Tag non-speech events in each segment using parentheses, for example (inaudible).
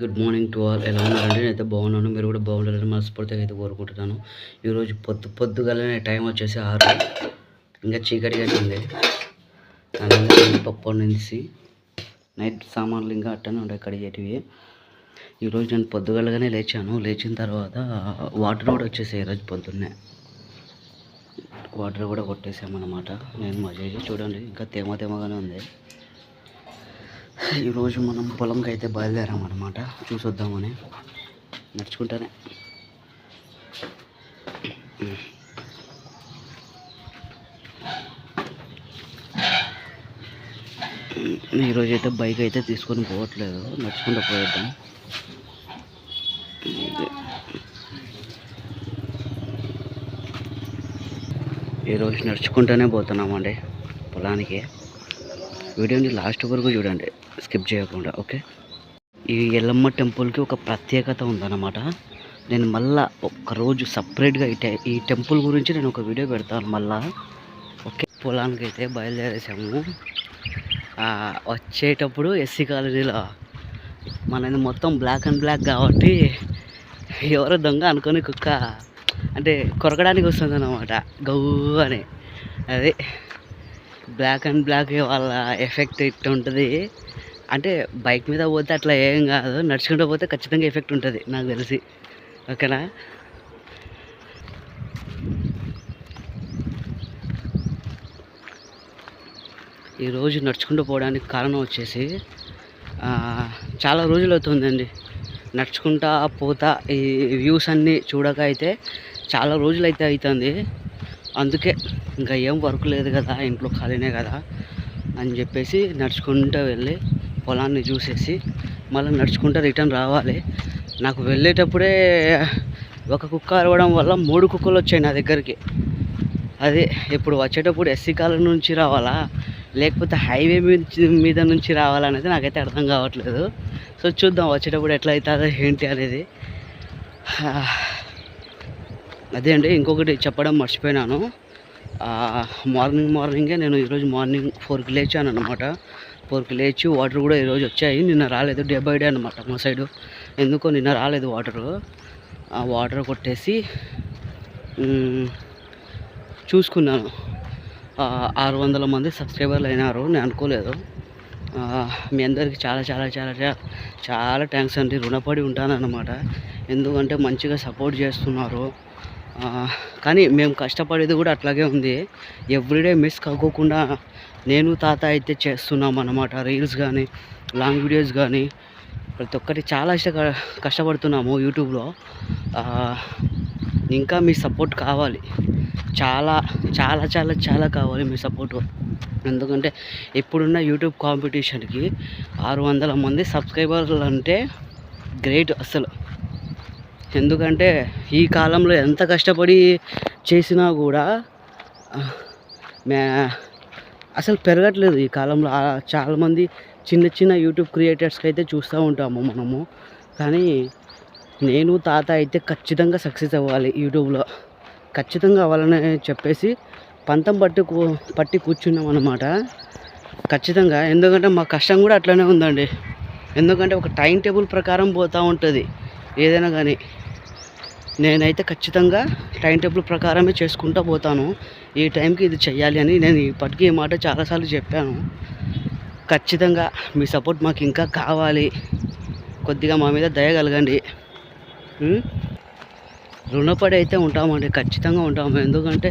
Good morning to all. ఎలా ఉన్నారండి? నేనైతే బాగున్నాను. మీరు కూడా బాగుండాలని మనస్ఫూర్తిగా అయితే కోరుకుంటున్నాను. ఈరోజు పొద్దు పొద్దుగాలనే టైం వచ్చేసి ఆరు. ఇంకా చీకటిగా ఉంది. అలాగే పప్పు నుంచి నైట్ సామాన్లు ఇంకా అట్టనే ఉండే కడిగేటివి ఈరోజు నేను పొద్దుగలగానే లేచాను. లేచిన తర్వాత వాటర్ కూడా వచ్చేసాయి ఈరోజు పొద్దున్నే. వాటర్ కూడా కొట్టేసామన్నమాట. నేను మా చేసి చూడండి. ఇంకా తేమ తేమగానే ఉంది. ఈరోజు మనం పొలంకి అయితే బయలుదేరాం అనమాట చూసొద్దామని. నడుచుకుంటానే. ఈరోజు అయితే బైక్ అయితే తీసుకొని పోవట్లేదు. నడుచుకుంటూ పోయేద్దాం. ఈరోజు నడుచుకుంటూనే పోతున్నామండి పొలానికి. వీడియోని లాస్ట్ వరకు చూడండి. స్కిప్ చేయకుండా ఓకే? ఈ ఎల్లమ్మ టెంపుల్కి ఒక ప్రత్యేకత ఉందన్నమాట. నేను మళ్ళా ఒక్కరోజు సపరేట్గా ఈ ఈ టెంపుల్ గురించి నేను ఒక వీడియో పెడతాను మళ్ళా. ఓకే? పొలానికి అయితే బయలుదేరేసాము వచ్చేటప్పుడు ఎస్సీ కాలనీలో మనది మొత్తం బ్లాక్ అండ్ బ్లాక్ కాబట్టి ఎవరో దొంగ అనుకొని కుక్క అంటే కొరకడానికి వస్తుంది అన్నమాట గౌ అని. అదే బ్లాక్ అండ్ బ్లాక్ వాళ్ళ ఎఫెక్ట్ ఇట్లా ఉంటుంది. అంటే బైక్ మీద పోతే అట్లా ఏం కాదు నడుచుకుంటూ పోతే ఖచ్చితంగా ఎఫెక్ట్ ఉంటుంది నాకు తెలిసి. ఓకేనా? ఈరోజు నడుచుకుంటూ పోవడానికి కారణం వచ్చేసి చాలా రోజులు అవుతుందండి. నడుచుకుంటా పోతా ఈ వ్యూస్ అన్నీ చూడక అయితే చాలా రోజులు అయితే అవుతుంది. అందుకే ఇంకా ఏం వర్క్ లేదు కదా ఇంట్లో ఖాళీనే కదా అని చెప్పేసి నడుచుకుంటూ వెళ్ళి పొలాన్ని చూసేసి మళ్ళీ నడుచుకుంటూ రిటర్న్ రావాలి. నాకు వెళ్ళేటప్పుడే ఒక కుక్క అరవడం వల్ల మూడు కుక్కలు వచ్చాయి నా దగ్గరికి. అదే ఇప్పుడు వచ్చేటప్పుడు ఎస్సీ కాలం నుంచి రావాలా లేకపోతే హైవే మీద మీద నుంచి రావాలనేది నాకైతే అర్థం కావట్లేదు. సో చూద్దాం వచ్చేటప్పుడు ఎట్లా అవుతుందో ఏంటి అనేది. అదే అండి ఇంకొకటి చెప్పడం మర్చిపోయినాను. మార్నింగ్ మార్నింగే నేను ఈరోజు మార్నింగ్ ఫోర్కి లేచాను అనమాట ఫోర్కి లేచి వాటర్ కూడా ఈరోజు వచ్చాయి. నిన్న రాలేదు డే బై డే అనమాట మా సైడు. ఎందుకో నిన్న రాలేదు వాటరు. ఆ వాటర్ కొట్టేసి చూసుకున్నాను. ఆరు వందల మంది సబ్స్క్రైబర్లు అయినారు. నేను అనుకోలేదు. మీ అందరికీ చాలా చాలా చాలా చాలా థ్యాంక్స్ అండి. రుణపడి ఉంటానన్నమాట. ఎందుకంటే మంచిగా సపోర్ట్ చేస్తున్నారు. కానీ మేము కష్టపడేది కూడా అట్లాగే ఉంది. ఎవ్రీడే మిస్ కాకోకుండా నేను తాత అయితే చేస్తున్నాం అన్నమాట. రీల్స్ కానీ లాంగ్ వీడియోస్ కానీ ప్రతి ఒక్కటి చాలా ఇష్ట కష్టపడుతున్నాము యూట్యూబ్లో. ఇంకా మీ సపోర్ట్ కావాలి. చాలా చాలా చాలా చాలా కావాలి మీ సపోర్ట్. ఎందుకంటే ఇప్పుడున్న యూట్యూబ్ కాంపిటీషన్కి ఆరు వందల మంది సబ్స్క్రైబర్లు అంటే గ్రేట్ అసలు. ఎందుకంటే ఈ కాలంలో ఎంత కష్టపడి చేసినా కూడా మే అసలు పెరగట్లేదు ఈ కాలంలో. చాలామంది చిన్న చిన్న యూట్యూబ్ క్రియేటర్స్కి అయితే చూస్తూ ఉంటాము మనము. కానీ నేను తాత అయితే ఖచ్చితంగా సక్సెస్ అవ్వాలి యూట్యూబ్లో. ఖచ్చితంగా అవ్వాలని చెప్పేసి పంతం పట్టి పట్టి కూర్చున్నాం అనమాట ఖచ్చితంగా. ఎందుకంటే మా కష్టం కూడా అట్లనే ఉందండి. ఎందుకంటే ఒక టైం టేబుల్ ప్రకారం పోతూ ఉంటుంది. ఏదైనా కానీ. నేనైతే ఖచ్చితంగా టైం టేబుల్ ప్రకారమే చేసుకుంటూ పోతాను. ఈ టైంకి ఇది చెయ్యాలి అని నేను ఇప్పటికీ ఈ మాట చాలాసార్లు చెప్పాను. ఖచ్చితంగా మీ సపోర్ట్ మాకు ఇంకా కావాలి. కొద్దిగా మా మీద దయగలగండి రుణపడి అయితే ఉంటామండి ఖచ్చితంగా ఉంటాము. ఎందుకంటే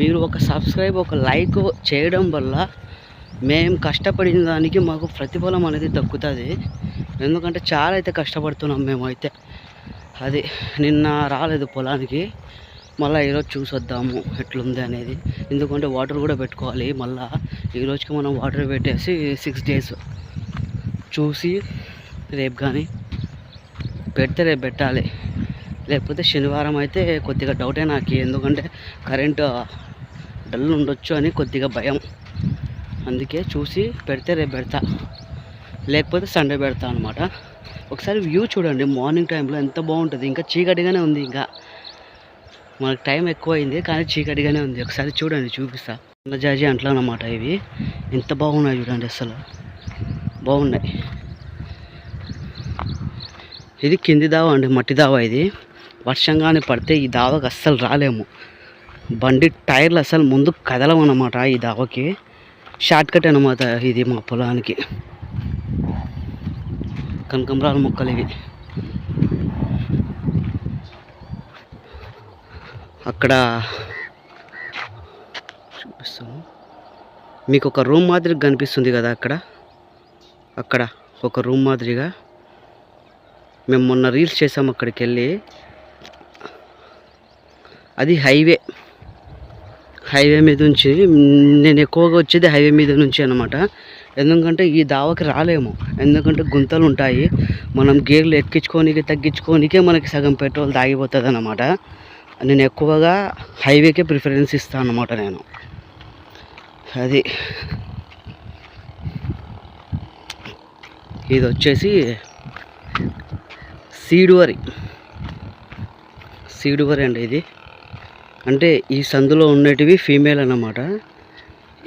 మీరు ఒక సబ్స్క్రైబ్ ఒక లైక్ చేయడం వల్ల మేము కష్టపడిన దానికి మాకు ప్రతిఫలం అనేది దక్కుతుంది. ఎందుకంటే చాలా అయితే కష్టపడుతున్నాం మేమైతే. అది నిన్న రాలేదు పొలానికి. మళ్ళీ ఈరోజు చూసొద్దాము ఎట్లుంది అనేది. ఎందుకంటే వాటర్ కూడా పెట్టుకోవాలి మళ్ళీ. ఈరోజుకి మనం వాటర్ పెట్టేసి సిక్స్ డేస్ చూసి రేపు కానీ పెడితే రేపు పెట్టాలి. లేకపోతే శనివారం అయితే కొద్దిగా డౌటే నాకు. ఎందుకంటే కరెంట్ డల్ ఉండొచ్చు అని కొద్దిగా భయం. అందుకే చూసి పెడితే రేపు పెడతా. లేకపోతే సండే పెడతా అనమాట ఒకసారి వ్యూ చూడండి మార్నింగ్ టైంలో ఎంత బాగుంటుంది. ఇంకా చీకటిగానే ఉంది ఇంకా. మనకు టైం ఎక్కువైంది కానీ చీకటిగానే ఉంది. ఒకసారి చూడండి చూపిస్తా. జాజి అంట్లా అన్నమాట ఇవి. ఎంత బాగున్నాయి చూడండి అసలు. బాగున్నాయి. ఇది కింది దావ అండి మట్టి దావ ఇది. వర్షం కానీ పడితే ఈ దావకి అస్సలు రాలేము. బండి టైర్లు అసలు ముందు కదలమన్నమాట ఈ దావకి. షార్ట్ కట్ అనమాట ఇది మా పొలానికి. కనకంబరాల మొక్కలు ఇవి. అక్కడ చూపిస్తాను. మీకు ఒక రూమ్ మాదిరిగా కనిపిస్తుంది కదా అక్కడ? అక్కడ ఒక రూమ్ మాదిరిగా. మేము మొన్న రీల్స్ చేసాము అక్కడికి వెళ్ళి. అది హైవే. హైవే మీద నుంచి నేను ఎక్కువగా వచ్చేది హైవే మీద నుంచి అనమాట ఎందుకంటే ఈ దావకి రాలేము. ఎందుకంటే గుంతలు ఉంటాయి మనం గేర్లు ఎక్కించుకోనికి తగ్గించుకోనికే మనకి సగం పెట్రోల్ తాగిపోతుంది అనమాట నేను ఎక్కువగా హైవేకే ప్రిఫరెన్స్ ఇస్తాను అనమాట నేను. అది. ఇది వచ్చేసి సీడువరి వరి వరి అండి ఇది. అంటే ఈ సందులో ఉండేటివి ఫీమేల్ అన్నమాట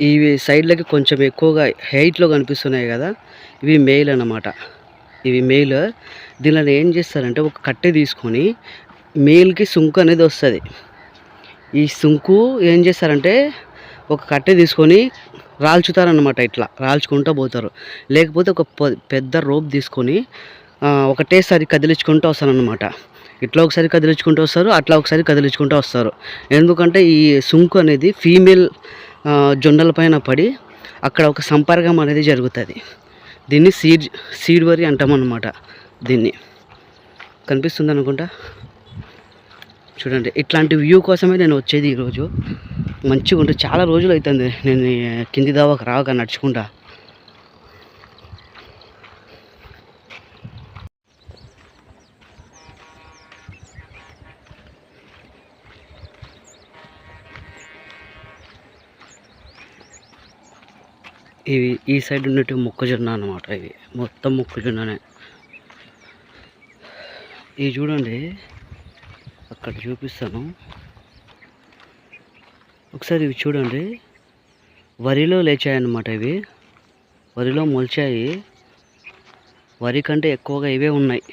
ఇవి సైడ్లకి కొంచెం ఎక్కువగా హైట్లో కనిపిస్తున్నాయి కదా ఇవి మేల్ అన్నమాట. ఇవి మెయిల్. దీనిలో ఏం చేస్తారంటే ఒక కట్టె తీసుకొని మేల్కి సుంకు అనేది వస్తుంది. ఈ సుంకు ఏం చేస్తారంటే ఒక కట్టె తీసుకొని రాల్చుతారనమాట ఇట్లా రాల్చుకుంటూ పోతారు. లేకపోతే ఒక పెద్ద రోప్ తీసుకొని ఒకటేసారి కదిలించుకుంటూ వస్తారనమాట ఇట్లా ఒకసారి కదిలించుకుంటూ వస్తారు అట్లా ఒకసారి కదిలించుకుంటూ వస్తారు. ఎందుకంటే ఈ సుంకు అనేది ఫీమేల్ జొండల పైన పడి అక్కడ ఒక సంపర్కం అనేది జరుగుతుంది. దీన్ని సీడ్ సీడ్ వరి అంటామన్నమాట దీన్ని. కనిపిస్తుంది అనుకుంటా? చూడండి ఇట్లాంటి వ్యూ కోసమే నేను వచ్చేది ఈరోజు. మంచిగా ఉంటుంది చాలా రోజులు అవుతుంది నేను కింది దావాకు రాక నడుచుకుంటా. ఇవి ఈ సైడ్ ఉన్నట్టు మొక్కజొన్న అనమాట ఇవి. మొత్తం మొక్కజొన్ననే. ఇవి చూడండి. అక్కడ చూపిస్తాను. ఒకసారి ఇవి చూడండి. వరిలో లేచాయన్నమాట ఇవి. వరిలో మొలిచాయి. వరి కంటే ఎక్కువగా ఇవే ఉన్నాయి.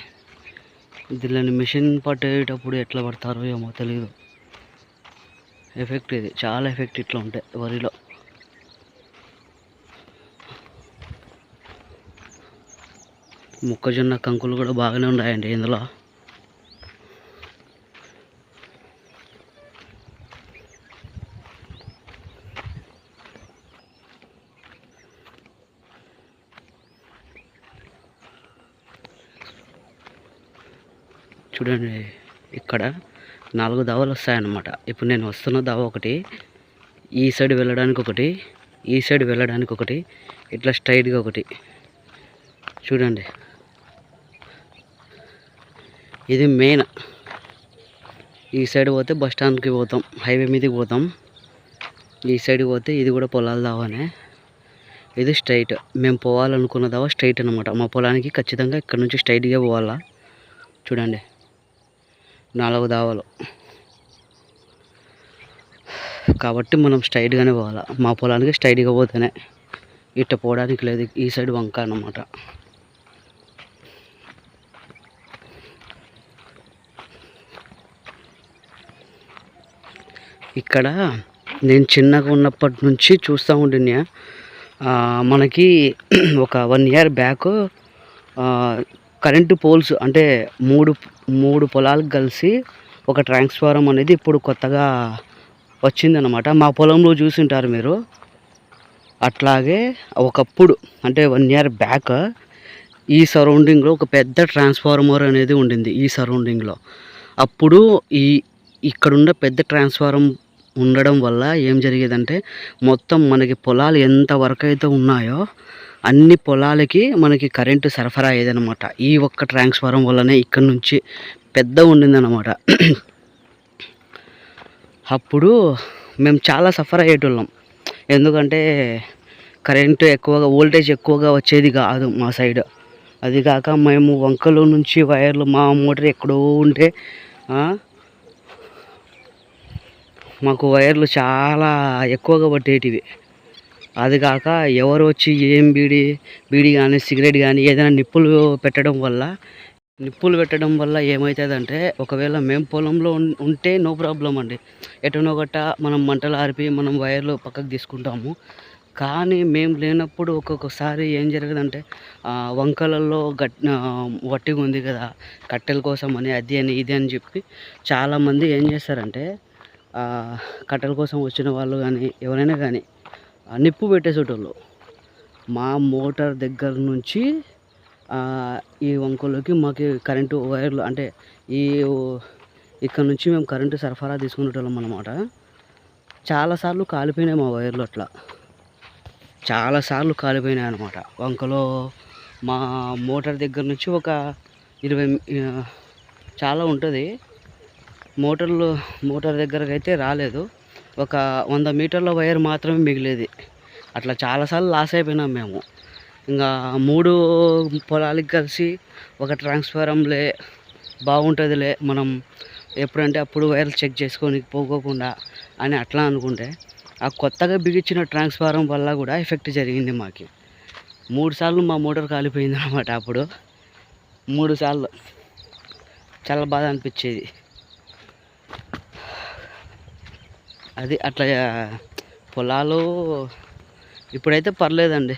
దీనిని మిషన్ పట్టేటప్పుడు ఎట్లా పడతారో ఏమో తెలియదు ఎఫెక్ట్ ఇది. చాలా ఎఫెక్ట్ ఇట్లా ఉంటాయి వరిలో. మొక్కజొన్న కంకులు కూడా బాగానే ఉన్నాయండి ఇందులో. చూడండి ఇక్కడ నాలుగు దావలు వస్తాయన్నమాట. ఇప్పుడు నేను వస్తున్న దావ ఒకటి ఈ సైడ్ వెళ్ళడానికి ఒకటి ఈ సైడ్ వెళ్ళడానికి ఒకటి ఇట్లా స్ట్రైట్గా ఒకటి. చూడండి. ఇది మెయిన్. ఈ సైడ్ పోతే బస్ స్టాండ్కి పోతాం హైవే మీదకి పోతాం. ఈ సైడ్ పోతే ఇది కూడా పొలాల దావానే. ఇది స్ట్రైట్. మేము పోవాలనుకున్న దావా స్ట్రైట్ అనమాట మా పొలానికి ఖచ్చితంగా ఇక్కడ నుంచి స్ట్రైట్గా పోవాలా? చూడండి. నాలుగు దావాలు. కాబట్టి మనం స్ట్రైట్గానే పోవాలా? మా పొలానికి స్ట్రైట్గా పోతేనే ఇట్ట పోవడానికి లేదు ఈ సైడ్ వంక అన్నమాట. ఇక్కడ నేను చిన్నగా ఉన్నప్పటి నుంచి చూస్తూ ఉండినా మనకి (clears throat) ఒక one year back current poles అంటే మూడు మూడు పొలాలకు కలిసి ఒక ట్రాన్స్ఫారం అనేది ఇప్పుడు కొత్తగా వచ్చిందనమాట మా పొలంలో చూసింటారు మీరు. అట్లాగే ఒకప్పుడు అంటే వన్ ఇయర్ బ్యాక్ ఈ సరౌండింగ్లో ఒక పెద్ద ట్రాన్స్ఫార్మర్ అనేది ఉండింది ఈ సరౌండింగ్లో. అప్పుడు ఈ ఇక్కడున్న పెద్ద ట్రాన్స్ఫారం ఉండడం వల్ల ఏం జరిగేదంటే మొత్తం మనకి పొలాలు ఎంత వరకు అయితే ఉన్నాయో అన్ని పొలాలకి మనకి కరెంటు సరఫరా అయ్యేదనమాట ఈ ఒక్క ట్రాన్స్ఫారం వల్లనే ఇక్కడ నుంచి పెద్ద ఉండిందనమాట అప్పుడు మేము చాలా సఫర్ అయ్యేటోళ్ళం. ఎందుకంటే కరెంటు ఎక్కువగా వోల్టేజ్ ఎక్కువగా వచ్చేది కాదు మా సైడ్. అది కాక మేము వంకలో నుంచి వైర్లు మా మోటార్ ఎక్కడో ఉంటే మాకు వైర్లు చాలా ఎక్కువగా పట్టేటివి. అది కాక ఎవరు వచ్చి ఏం బీడి బీడి కానీ సిగరెట్ కానీ ఏదైనా నిప్పులు పెట్టడం వల్ల నిప్పులు పెట్టడం వల్ల ఏమవుతుందంటే ఒకవేళ మేము పొలంలో ఉంటే నో ప్రాబ్లం అండి. ఎటునో గట్ట మనం మంటలు ఆరిపి మనం వైర్లు పక్కకు తీసుకుంటాము. కానీ మేము లేనప్పుడు ఒక్కొక్కసారి ఏం జరగదంటే వంకలలో గట్ వట్టిగా ఉంది కదా కట్టెల కోసం అని అది అని ఇది అని చెప్పి చాలామంది ఏం చేస్తారంటే కట్టెల కోసం వచ్చిన వాళ్ళు కానీ ఎవరైనా కానీ నిప్పు పెట్టేసేటోళ్ళు. మా మోటార్ దగ్గర నుంచి ఈ వంకలోకి మాకు కరెంటు వైర్లు అంటే ఈ ఇక్కడ నుంచి మేము కరెంటు సరఫరా తీసుకునేటోళ్ళం అనమాట చాలాసార్లు కాలిపోయినాయి మా వైర్లు అట్లా. చాలాసార్లు కాలిపోయినాయి అనమాట వంకలో మా మోటార్ దగ్గర నుంచి ఒక ఇరవై చాలా ఉంటుంది. మోటార్లు మోటార్ దగ్గరకు అయితే రాలేదు. ఒక వంద మీటర్ల వైర్ మాత్రమే మిగిలేది. అట్లా చాలాసార్లు లాస్ అయిపోయినాం మేము. ఇంకా మూడు పొలాలకి కలిసి ఒక ట్రాన్స్ఫారంలే బాగుంటుందిలే. మనం ఎప్పుడంటే అప్పుడు వైర్లు చెక్ చేసుకొని పోకోకుండా అని అట్లా అనుకుంటే ఆ కొత్తగా బిగించిన ట్రాన్స్ఫారం వల్ల కూడా ఎఫెక్ట్ జరిగింది మాకు. మూడు సార్లు మా మోటార్ కాలిపోయింది అనమాట అప్పుడు. మూడు సార్లు. చాలా బాధ అనిపించేది. అది అట్లా పొలాలు ఇప్పుడైతే పర్లేదండి.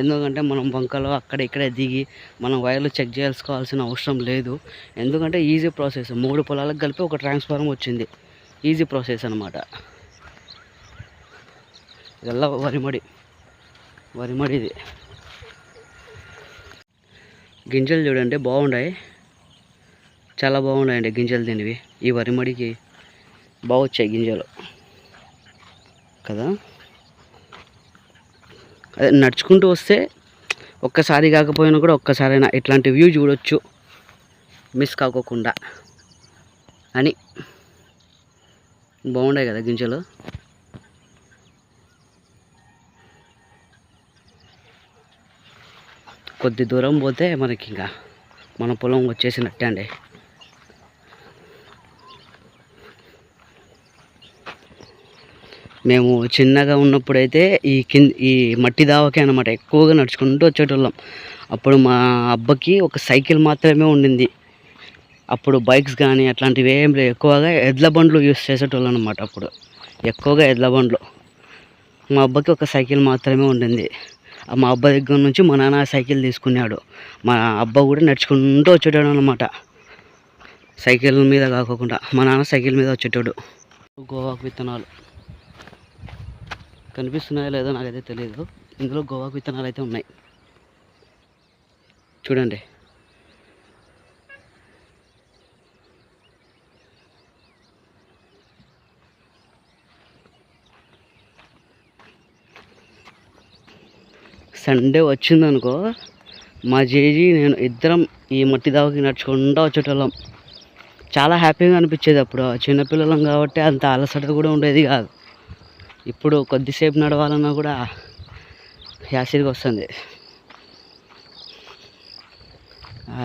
ఎందుకంటే మనం బంకలో అక్కడ ఇక్కడ దిగి మనం వైర్లు చెక్ చేసుకోవాల్సిన అవసరం లేదు. ఎందుకంటే ఈజీ ప్రాసెస్. మూడు పొలాలకు కలిపి ఒక ట్రాన్స్ఫార్మర్ వచ్చింది. ఈజీ ప్రాసెస్ అనమాట ఇదల్లా వరిమడి వరిమడి ఇది. గింజలు చూడండి బాగున్నాయి చాలా బాగున్నాయండి గింజలు తినివి. ఈ వరిమడికి బాగా వచ్చాయి గింజలు. కదా? అదే నడుచుకుంటూ వస్తే ఒక్కసారి కాకపోయినా కూడా ఒక్కసారైనా ఇట్లాంటి వ్యూ చూడొచ్చు. మిస్ కాకోకుండా. అని. బాగుండే కదా గింజలు? కొద్ది దూరం పోతే మనకి ఇంకా మన పొలం వచ్చేసినట్టే అండి. మేము చిన్నగా ఉన్నప్పుడైతే ఈ కింద ఈ మట్టి దావకే అనమాట ఎక్కువగా నడుచుకుంటూ వచ్చేటోళ్ళం. అప్పుడు మా అబ్బకి ఒక సైకిల్ మాత్రమే ఉండింది. అప్పుడు బైక్స్ కానీ అట్లాంటివి ఏం లేవు. ఎక్కువగా ఎడ్ల బండ్లు యూస్ చేసేటోళ్ళు అనమాట అప్పుడు. ఎక్కువగా ఎడ్ల బండ్లు. మా అబ్బకి ఒక సైకిల్ మాత్రమే ఉండింది. మా అబ్బ దగ్గర నుంచి మా నాన్న సైకిల్ తీసుకున్నాడు. మా అబ్బ కూడా నడుచుకుంటూ వచ్చేటాడు అనమాట సైకిల్ మీద కాకోకుండా మా నాన్న సైకిల్ మీద వచ్చేటాడు. గోవాకు విత్తనాలు. కనిపిస్తున్నాయో లేదో నాకైతే తెలియదు ఇందులో గోవాకు విత్తనాలు అయితే ఉన్నాయి. చూడండి. సండే వచ్చిందనుకో మా జేజీ నేను ఇద్దరం ఈ మట్టి దావకి నడుచుకుంటూ వచ్చేటోళ్ళం. చాలా హ్యాపీగా అనిపించేది అప్పుడు. చిన్నపిల్లలం కాబట్టి అంత అలసట కూడా ఉండేది కాదు. ఇప్పుడు కొద్దిసేపు నడవాలన్నా కూడా యాసిడ్గా వస్తుంది.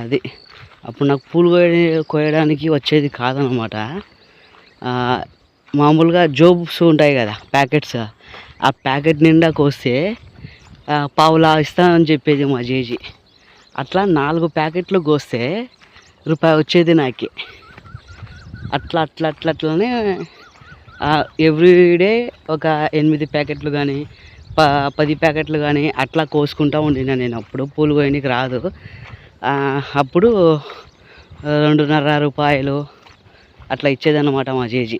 అది అప్పుడు నాకు పూలు కోయ కోయడానికి వచ్చేది కాదనమాట. మామూలుగా జోబ్స్ ఉంటాయి కదా ప్యాకెట్స్. ఆ ప్యాకెట్ నిండా కోస్తే పావులా ఇస్తానని చెప్పేది మా జేజీ. అట్లా నాలుగు ప్యాకెట్లు కోస్తే రూపాయి వచ్చేది నాకు. అట్లా అట్లా అట్లా అట్లనే ఎవ్రీడే ఒక ఎనిమిది ప్యాకెట్లు కానీ ప పది ప్యాకెట్లు కానీ అట్లా కోసుకుంటా ఉండినా నేను. అప్పుడు పూలు కోయడానికి రాదు. అప్పుడు రెండున్నర రూపాయలు అట్లా ఇచ్చేదన్నమాట మా చేజీ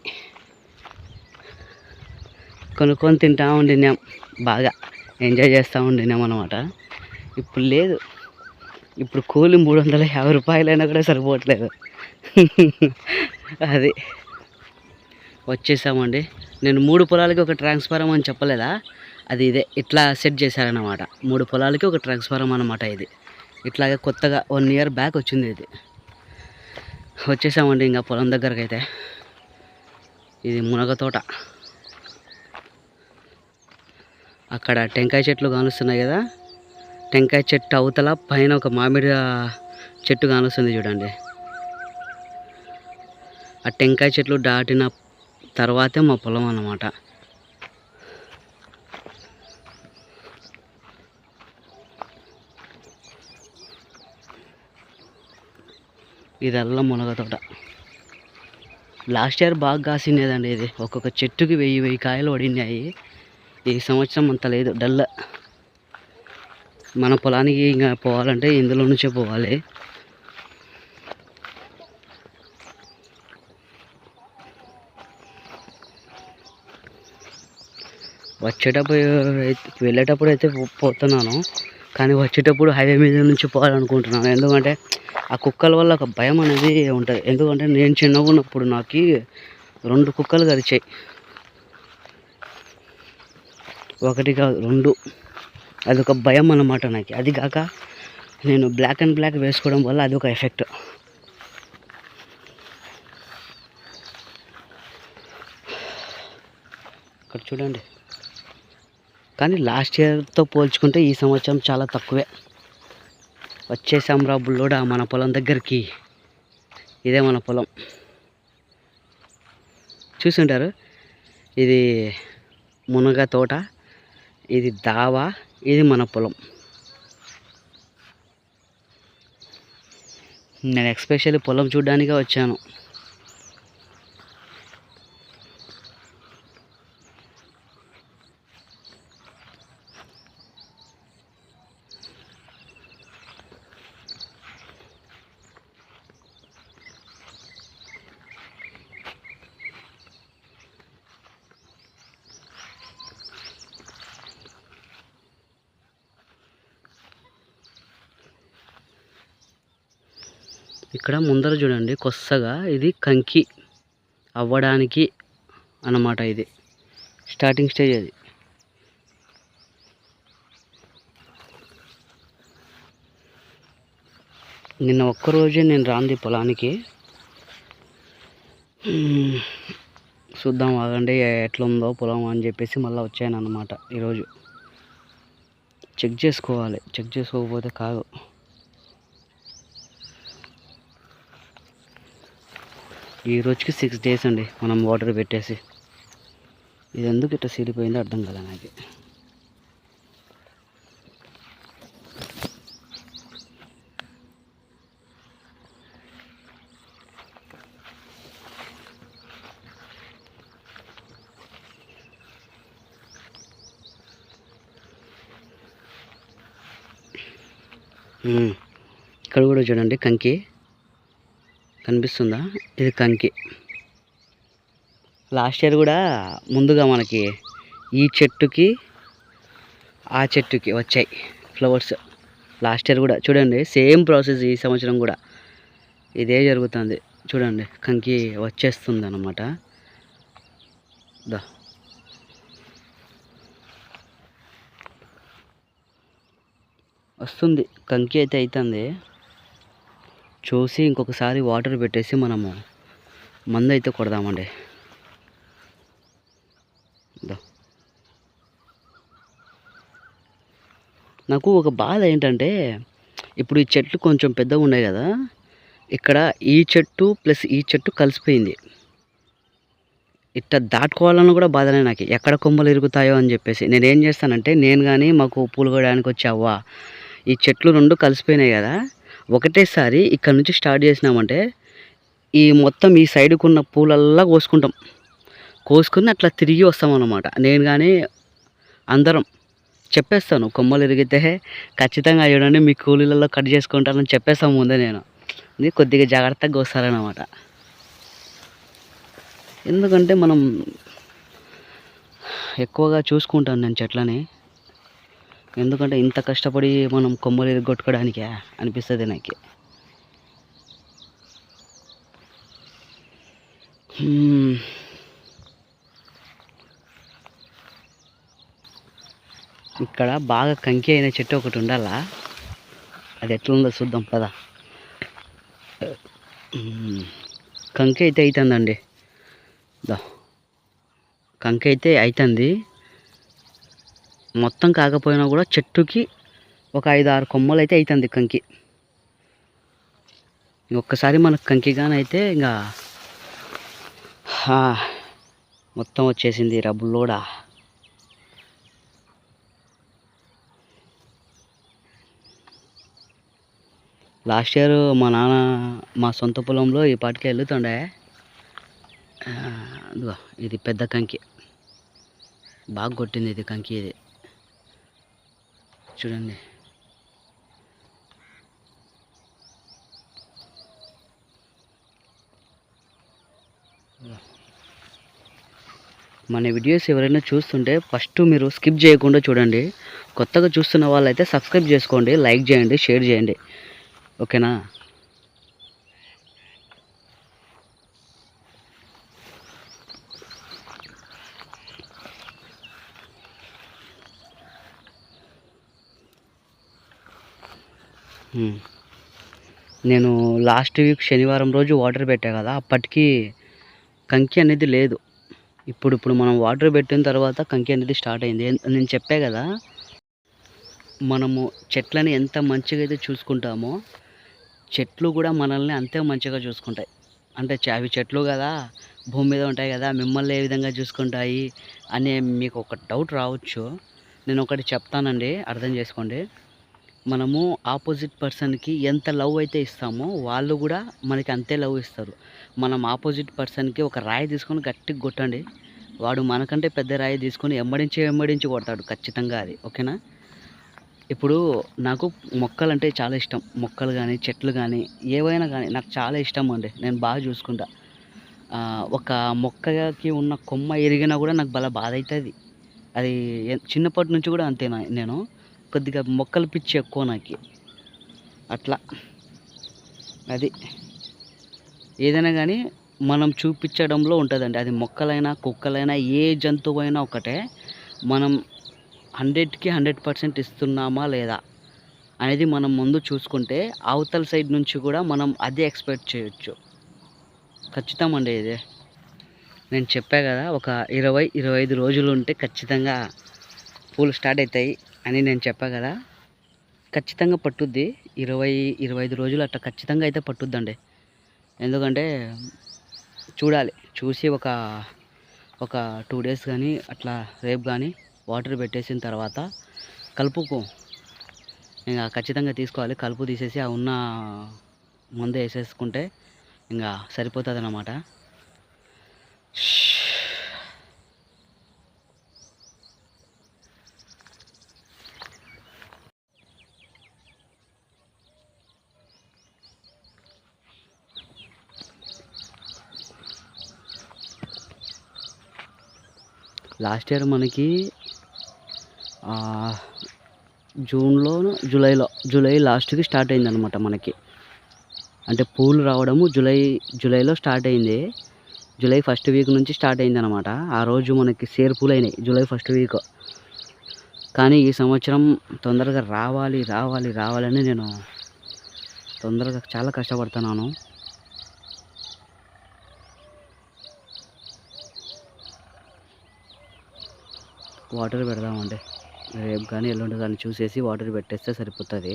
కొనుక్కొని తింటా ఉండినాం. బాగా ఎంజాయ్ చేస్తూ ఉండినాం అనమాట ఇప్పుడు లేదు. ఇప్పుడు కూలి మూడు వందల యాభై రూపాయలైనా కూడా సరిపోవట్లేదు. (laughs) అది. వచ్చేసామండి. నేను మూడు పొలాలకి ఒక ట్రాన్స్ఫారం అని చెప్పలేదా? అది ఇదే ఇట్లా సెట్ చేశారన్నమాట. మూడు పొలాలకి ఒక ట్రాన్స్ఫారం అనమాట ఇది. ఇట్లాగే కొత్తగా వన్ ఇయర్ బ్యాక్ వచ్చింది ఇది. వచ్చేసామండి ఇంకా పొలం దగ్గరకు అయితే ఇది మునగ తోట. అక్కడ టెంకాయ చెట్లు కానుస్తున్నాయి కదా? టెంకాయ చెట్టు అవతల పైన ఒక మామిడి చెట్టు కానుస్తుంది చూడండి. ఆ టెంకాయ చెట్లు దాటిన తర్వాతే మా పొలం అన్నమాట. ఇదల్లా మునగ తోట. లాస్ట్ ఇయర్ బాగా కాసిండేదండి ఇది. ఒక్కొక్క చెట్టుకి వెయ్యి వెయ్యి కాయలు పడినాయి ఈ సంవత్సరం అంత లేదు డల్. మన పొలానికి ఇంకా పోవాలంటే ఇందులో నుంచే పోవాలి. వచ్చేటప్పుడు అయితే వెళ్ళేటప్పుడు అయితే పోతున్నాను. కానీ వచ్చేటప్పుడు హైవే మీద నుంచి పోవాలనుకుంటున్నాను. ఎందుకంటే ఆ కుక్కల వల్ల ఒక భయం అనేది ఉంటుంది. ఎందుకంటే నేను చిన్నగా ఉన్నప్పుడు నాకు రెండు కుక్కలు కరిచాయి ఒకటి కాదు రెండు. అదొక భయం అన్నమాట నాకు. అది కాక నేను బ్లాక్ అండ్ బ్లాక్ వేసుకోవడం వల్ల అది ఒక ఎఫెక్ట్ ఇక్కడ చూడండి. కానీ లాస్ట్ ఇయర్తో పోల్చుకుంటే ఈ సంవత్సరం చాలా తక్కువే. వచ్చేసాం రా బుల్లోడా మన పొలం దగ్గరికి. ఇదే మన పొలం. చూసుంటారు. ఇది మునగ తోట ఇది దావా ఇది మన పొలం. నేను ఎక్స్పెషల్లీ పొలం చూడడానికే వచ్చాను. ముందర చూడండి కొత్తగా ఇది కంకి అవ్వడానికి అన్నమాట ఇది. స్టార్టింగ్ స్టేజ్ అది. నిన్న ఒక్కరోజే నేను రాంది పొలానికి. చూద్దాం ఆగండి ఎట్లుందో పొలం అని చెప్పేసి మళ్ళీ వచ్చాను అనమాట ఈరోజు. చెక్ చేసుకోవాలి చెక్ చేసుకోకపోతే కాదు. ఈ రోజుకి సిక్స్ డేస్ అండి మనం వాటర్ పెట్టేసి. ఇది ఎందుకు ఇట్లా సీలిపోయిందో అర్థం కదా నాకు. ఇక్కడ కూడా చూడండి కంకి. కనిపిస్తుందా? ఇది కంకి. లాస్ట్ ఇయర్ కూడా ముందుగా మనకి ఈ చెట్టుకి ఆ చెట్టుకి వచ్చాయి ఫ్లవర్స్. లాస్ట్ ఇయర్ కూడా చూడండి సేమ్ ప్రాసెస్ ఈ సంవత్సరం కూడా. ఇదే జరుగుతుంది. చూడండి కంకి వచ్చేస్తుంది అనమాట దా. వస్తుంది. కంకి అయితే అవుతుంది చూసి ఇంకొకసారి వాటర్ పెట్టేసి మనము మందు అయితే కొడదామండి నాకు ఒక బాధ ఏంటంటే ఇప్పుడు ఈ చెట్లు కొంచెం పెద్దగా ఉన్నాయి కదా ఇక్కడ ఈ చెట్టు ప్లస్ ఈ చెట్టు కలిసిపోయింది. ఇట్లా దాటుకోవాలని కూడా బాధనే నాకు. ఎక్కడ కొమ్మలు ఇరుగుతాయో అని చెప్పేసి. నేను ఏం చేస్తానంటే నేను కానీ మాకు పూలు కోయడానికి వచ్చావా ఈ చెట్లు రెండు కలిసిపోయినాయి కదా ఒకటేసారి ఇక్కడ నుంచి స్టార్ట్ చేసినామంటే ఈ మొత్తం ఈ సైడ్కు ఉన్న పూలల్లా కోసుకుంటాం. కోసుకుని అట్లా తిరిగి వస్తాం అన్నమాట నేను కానీ అందరం చెప్పేస్తాను కొమ్మలు ఇరిగితే ఖచ్చితంగా చూడండి మీ కూలీలలో కట్ చేసుకుంటానని చెప్పేస్తాం ముందే నేను. ఇది కొద్దిగా జాగ్రత్తగా వస్తారనమాట ఎందుకంటే మనం ఎక్కువగా చూసుకుంటాను నేను చెట్లని. ఎందుకంటే ఇంత కష్టపడి మనం కొమ్మలు ఎరగొట్టుకోవడానికే అనిపిస్తుంది నాకు. ఇక్కడ బాగా కంకి అయిన చెట్టు ఒకటి ఉండాలా? అది ఎట్లుందో చూద్దాం పదా. కంకి అయితే అవుతుందండి దా. కంకి అయితే అవుతుంది మొత్తం కాకపోయినా కూడా చెట్టుకి ఒక ఐదు ఆరు కొమ్మలు అయితే అవుతుంది కంకి ఒక్కసారి మనకు కంకిగానైతే ఇంకా మొత్తం వచ్చేసింది రబ్బులోడా లాస్ట్ ఇయర్ మా నాన్న మా సొంత పొలంలో ఈ పాటికి వెళ్తుండే ఇది పెద్ద కంకి. బాగా కొట్టింది ఇది కంకి ఇది. చూడండి. మన వీడియోస్ ఎవరైనా చూస్తుంటే ఫస్ట్ మీరు స్కిప్ చేయకుండా చూడండి. కొత్తగా చూస్తున్న వాళ్ళైతే సబ్స్క్రైబ్ చేసుకోండి లైక్ చేయండి షేర్ చేయండి. ఓకేనా Hmm. నేను లాస్ట్ వీక్ శనివారం రోజు వాటర్ పెట్టా కదా అప్పటికి కంకి అనేది లేదు. ఇప్పుడు ఇప్పుడు మనం వాటర్ పెట్టిన తర్వాత కంకి అనేది స్టార్ట్ అయింది. నేను చెప్పా కదా మనము చెట్లని ఎంత మంచిగా అయితే చూసుకుంటామో చెట్లు కూడా మనల్ని అంతే మంచిగా చూసుకుంటాయి. అంటే అవి చెట్లు కదా భూమి మీద ఉంటాయి కదా మిమ్మల్ని ఏ విధంగా చూసుకుంటాయి అనే మీకు ఒక డౌట్ రావచ్చు. నేను ఒకటి చెప్తానండి అర్థం చేసుకోండి. మనము ఆపోజిట్ పర్సన్కి ఎంత లవ్ అయితే ఇస్తామో వాళ్ళు కూడా మనకి అంతే లవ్ ఇస్తారు. మనం ఆపోజిట్ పర్సన్కి ఒక రాయి తీసుకొని గట్టిగా కొట్టండి. వాడు మనకంటే పెద్ద రాయి తీసుకొని ఎమ్మడించి ఎమ్మడించి కొడతాడు ఖచ్చితంగా అది. ఓకేనా? ఇప్పుడు నాకు మొక్కలు అంటే చాలా ఇష్టం. మొక్కలు కానీ చెట్లు కానీ ఏవైనా కానీ నాకు చాలా ఇష్టం అండి. నేను బాగా చూసుకుంటా. ఒక మొక్కకి ఉన్న కొమ్మ ఎరిగినా కూడా నాకు బాగా బాధ అవుతుంది అది చిన్నప్పటి నుంచి కూడా అంతేనా నేను? కొద్దిగా మొక్కలు పిచ్చి ఎక్కువ నాకు అట్లా. అది. ఏదైనా కానీ మనం చూపించడంలో ఉంటుందండి. అది మొక్కలైనా కుక్కలైనా ఏ జంతువైనా ఒకటే మనం హండ్రెడ్కి హండ్రెడ్ పర్సెంట్ ఇస్తున్నామా లేదా అనేది మనం ముందు చూసుకుంటే అవతల సైడ్ నుంచి కూడా మనం అదే ఎక్స్పెక్ట్ చేయొచ్చు. ఖచ్చితం అండి ఇది. నేను చెప్పా కదా ఒక ఇరవై ఇరవై ఐదు రోజులు ఉంటే ఖచ్చితంగా పూలు స్టార్ట్ అవుతాయి అని నేను చెప్పా కదా ఖచ్చితంగా పట్టుద్ది. ఇరవై ఇరవై ఐదు రోజులు అట్లా ఖచ్చితంగా అయితే పట్టుద్దండి. ఎందుకంటే చూడాలి చూసి ఒక ఒక టూ డేస్ కానీ అట్లా రేపు కానీ వాటర్ పెట్టేసిన తర్వాత కలుపుకో. ఇంకా ఖచ్చితంగా తీసుకోవాలి. కలుపు తీసేసి ఆ ఉన్న మందు వేసేసుకుంటే ఇంకా సరిపోతుంది అన్నమాట లాస్ట్ ఇయర్ మనకి జూన్లో జూలైలో జూలై లాస్ట్కి స్టార్ట్ అయింది అనమాట మనకి. అంటే పూలు రావడము జూలై జూలైలో స్టార్ట్ అయింది. జూలై ఫస్ట్ వీక్ నుంచి స్టార్ట్ అయింది అనమాట ఆ రోజు మనకి సేర్ పూలు అయినాయి జూలై ఫస్ట్ వీక్. కానీ ఈ సంవత్సరం తొందరగా రావాలి రావాలి రావాలని నేను తొందరగా చాలా కష్టపడుతున్నాను. వాటర్ పెడదామండి. రేపు కానీ ఎల్లుండి కానీ చూసేసి వాటర్ పెట్టేస్తే సరిపోతుంది.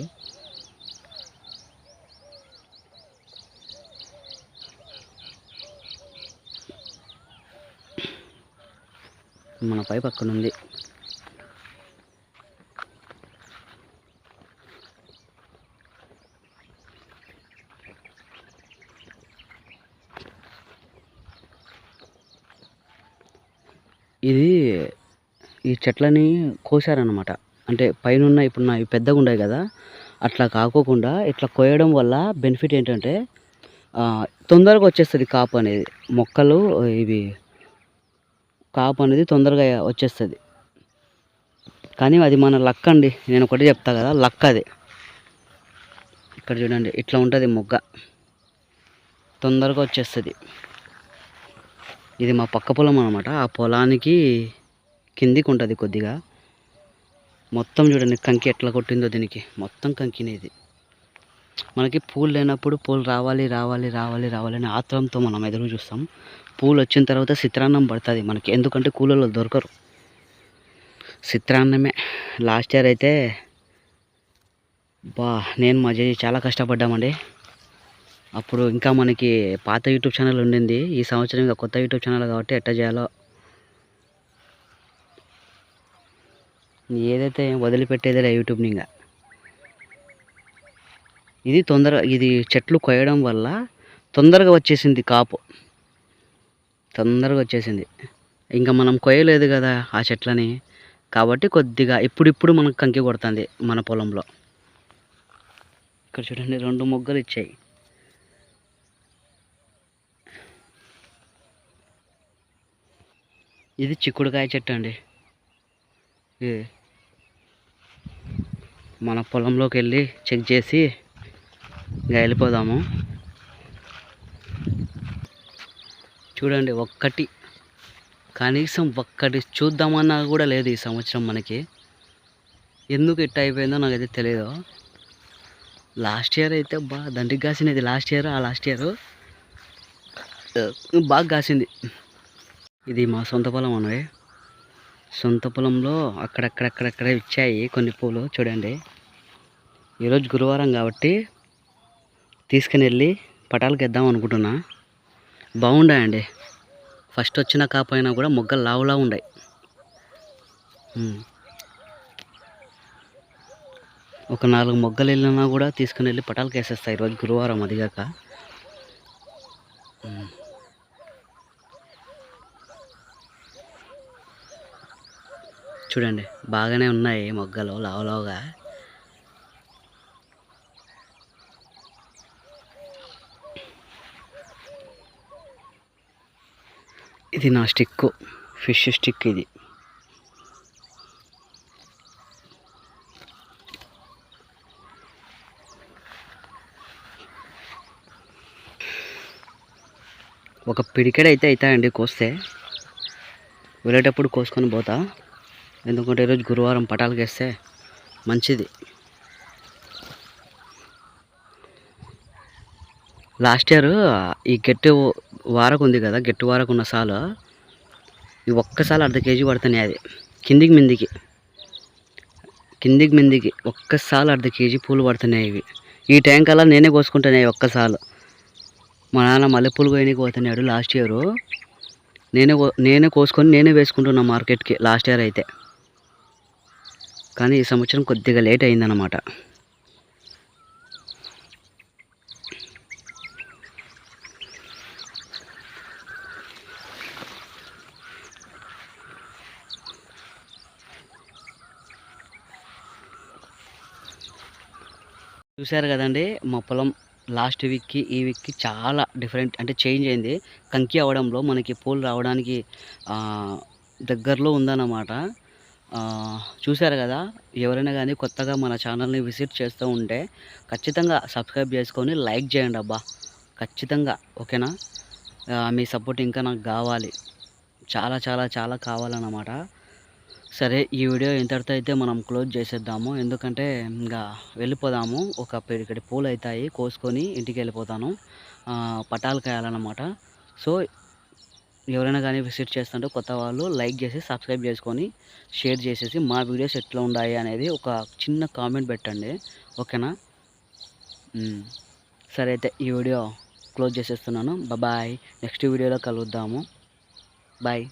మన పైప్ అక్కడ ఉంది ఇది ఈ చెట్లని కోసారనమాట అంటే పైన ఇప్పుడు నా పెద్దగా ఉన్నాయి కదా అట్లా కాకోకుండా ఇట్లా కోయడం వల్ల బెనిఫిట్ ఏంటంటే తొందరగా వచ్చేస్తుంది కాపు అనేది. మొక్కలు ఇవి కాపు అనేది తొందరగా వచ్చేస్తుంది. కానీ అది మన లక్ అండి. నేను ఒకటి చెప్తా కదా లక్ అది. ఇక్కడ చూడండి ఇట్లా ఉంటుంది మొగ్గ. తొందరగా వచ్చేస్తుంది ఇది మా పక్క పొలం అనమాట ఆ పొలానికి కిందికి ఉంటుంది కొద్దిగా. మొత్తం చూడండి కంకి ఎట్లా కొట్టిందో దీనికి. మొత్తం కంకినే ఇది. మనకి పూలు లేనప్పుడు పూలు రావాలి రావాలి రావాలి రావాలి అనే ఆత్రంతో మనం ఎదురు చూస్తాం. పూలు వచ్చిన తర్వాత చిత్రాన్నం పడుతుంది మనకి. ఎందుకంటే కూలలో దొరకరు. చిత్రాన్నమే. లాస్ట్ ఇయర్ అయితే బా నేను మా జేజీ చాలా కష్టపడ్డామండి. అప్పుడు ఇంకా మనకి పాత యూట్యూబ్ ఛానల్ ఉండింది. ఈ సంవత్సరం ఇంకా కొత్త యూట్యూబ్ ఛానల్ కాబట్టి ఎట్లా చేయాలో ఏదైతే వదిలిపెట్టేదిలే యూట్యూబ్ని ఇంకా. ఇది తొందర ఇది చెట్లు కొయ్యడం వల్ల తొందరగా వచ్చేసింది కాపు. తొందరగా వచ్చేసింది. ఇంకా మనం కొయ్యలేదు కదా ఆ చెట్లని. కాబట్టి కొద్దిగా ఇప్పుడిప్పుడు మనకు కంకి కొడుతుంది మన పొలంలో. ఇక్కడ చూడండి రెండు మొగ్గలు ఇచ్చాయి. ఇది చిక్కుడుకాయ చెట్టు అండి. మన పొలంలోకి వెళ్ళి చెక్ చేసి ఇంకా వెళ్ళిపోదాము. చూడండి ఒక్కటి కనీసం ఒక్కటి చూద్దామన్నా కూడా లేదు ఈ సంవత్సరం మనకి. ఎందుకు ఇట్ట అయిపోయిందో నాకైతే తెలియదు లాస్ట్ ఇయర్ అయితే బాగా దండికి కాసినది లాస్ట్ ఇయర్ ఆ లాస్ట్ ఇయర్. బాగా కాసింది. ఇది మా సొంత పొలం అన్నవి సొంత పొలంలో అక్కడక్కడక్కడక్కడ ఇచ్చాయి కొన్ని పూలు చూడండి. ఈరోజు గురువారం కాబట్టి తీసుకుని వెళ్ళి పటాలకు వేద్దాం అనుకుంటున్నా. బాగుండాయండి. ఫస్ట్ వచ్చిన కాపోయినా కూడా మొగ్గలు లావులా ఉన్నాయి ఒక నాలుగు మొగ్గలు వెళ్ళినా కూడా తీసుకుని వెళ్ళి పటాలకు వేసేస్తాయి ఈరోజు గురువారం అదిగాక చూడండి బాగానే ఉన్నాయి మొగ్గలు లావలావుగా. ఇది నా స్టిక్ ఫిష్ స్టిక్ ఇది. ఒక పిడికెడ అయితే అవుతాయండి కోస్తే. వెళ్ళేటప్పుడు కోసుకొని పోతా. ఎందుకంటే ఈరోజు గురువారం పటాలకు వేస్తే మంచిది. లాస్ట్ ఇయర్ ఈ గట్టి వారకు ఉంది కదా గట్టి వారకు ఉన్న సాలు ఈ ఒక్కసారి అర్ధ కేజీ పడుతున్నాయి అది కిందికి మిందికి. కిందికి మిందికి ఒక్కసారి అర్ధ కేజీ పూలు పడుతున్నాయి ఇవి. ఈ టైం కల్లా నేనే కోసుకుంటున్నాయి ఒక్కసారి మా నాన్న మల్లెపూలు కోయనికి పోతున్నాడు లాస్ట్ ఇయరు. నేనే కో- నేనే కోసుకొని నేనే వేసుకుంటున్నా మార్కెట్కి లాస్ట్ ఇయర్ అయితే. కానీ ఈ సంవత్సరం కొద్దిగా లేట్ అయిందన్నమాట. చూశారు కదండి మా పొలం లాస్ట్ వీక్కి ఈ వీక్కి చాలా డిఫరెంట్ అంటే చేంజ్ అయింది. కంకి అవ్వడంలో మనకి పూలు రావడానికి దగ్గరలో ఉందన్నమాట. చూశారు కదా? ఎవరైనా కానీ కొత్తగా మన ఛానల్ని విజిట్ చేస్తూ ఉంటే ఖచ్చితంగా సబ్స్క్రైబ్ చేసుకొని లైక్ చేయండి అబ్బా. ఖచ్చితంగా ఓకేనా? మీ సపోర్ట్ ఇంకా నాకు కావాలి. చాలా చాలా చాలా కావాలన్నమాట. సరే ఈ వీడియో ఇంతటితో అయితే మనం క్లోజ్ చేసేద్దాము. ఎందుకంటే ఇంకా వెళ్ళిపోదాము. ఒక ఇక్కడ పూలు అవుతాయి కోసుకొని ఇంటికి వెళ్ళిపోతాను. పటాలు కాయాలన్నమాట. సో ఎవరైనా కానీ విజిట్ చేస్తుంటే కొత్త వాళ్ళు లైక్ చేసి సబ్స్క్రైబ్ చేసుకొని షేర్ చేసేసి మా వీడియోస్ ఎట్లా ఉన్నాయి అనేది ఒక చిన్న కామెంట్ పెట్టండి. ఓకేనా? సరే అయితే ఈ వీడియో క్లోజ్ చేసేస్తున్నాను. బాయ్. నెక్స్ట్ వీడియోలో కలుద్దాము. బాయ్.